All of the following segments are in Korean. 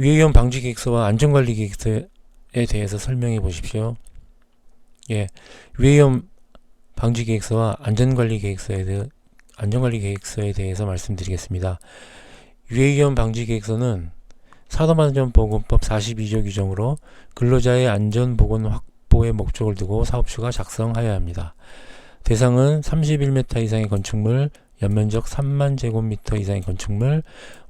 유해위험 방지 계획서와 안전관리 계획서에 대해서 설명해 보십시오. 예, 유해위험 방지 계획서와 안전관리 계획서에 대해 안전관리 계획서에 대해서 말씀드리겠습니다. 유해위험 방지 계획서는 산업안전보건법 42조 규정으로 근로자의 안전보건 확보의 목적을 두고 사업주가 작성하여야 합니다. 대상은 31m 이상의 건축물, 연면적 3만 제곱미터 이상의 건축물,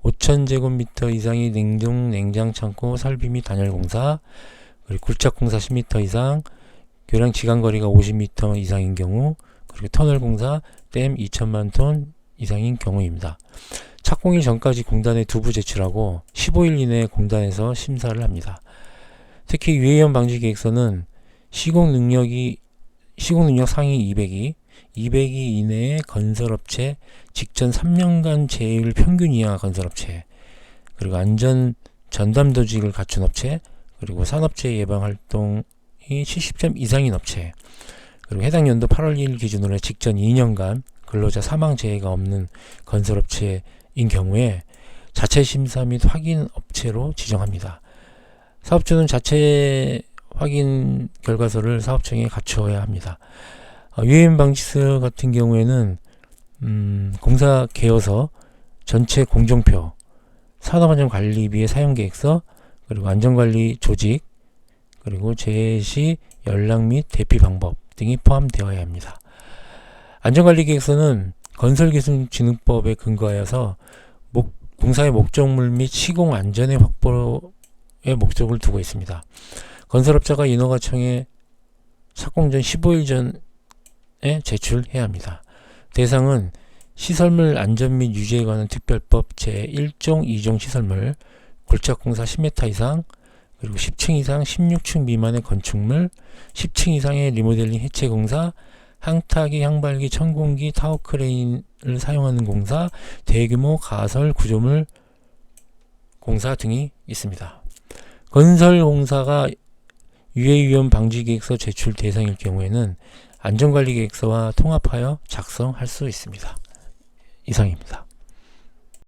5천 제곱미터 이상의 냉동 냉장 창고 설비 및 단열 공사, 그리고 굴착 공사 10m 이상, 교량 지간 거리가 50m 이상인 경우, 그리고 터널 공사 댐 2천만 톤 이상인 경우입니다. 착공일 전까지 공단에 두부 제출하고 15일 이내에 공단에서 심사를 합니다. 특히 유해염 방지 계획서는 시공 능력이 시공 능력 상위 200이 200이 이내의 건설업체 직전 3년간 제일 평균 이하 건설업체 그리고 안전 전담 조직을 갖춘 업체 그리고 산업재해 예방 활동이 70점 이상인 업체 그리고 해당 연도 8월 1일 기준으로 직전 2년간 근로자 사망 재해가 없는 건설업체인 경우에 자체 심사 및 확인 업체로 지정합니다. 사업주는 자체 확인 결과서를 사업청에 갖추어야 합니다. 어, 유해인 방지서 같은 경우에는 음, 공사 개요서, 전체 공정표, 산업안전관리비의 사용계획서, 그리고 안전관리 조직, 그리고 재해 연락 및 대피 방법 등이 포함되어야 합니다. 안전관리 계획서는 건설기술진흥법에 근거하여서 목, 공사의 목적물 및 시공 안전의 확보에 목적을 두고 있습니다. 건설업자가 인허가청에 착공 전 15일 전에 제출해야 합니다. 대상은 시설물 안전 및 유지에 관한 특별법 제1종 2종 시설물, 골착공사 10m 이상, 그리고 10층 이상 16층 미만의 건축물, 10층 이상의 리모델링 해체 공사, 항타기, 항발기, 천공기, 타워 크레인을 사용하는 공사, 대규모 가설 구조물 공사 등이 있습니다. 건설 공사가 유해 위험 방지 계획서 제출 대상일 경우에는 안전관리 계획서와 통합하여 작성할 수 있습니다. 이상입니다.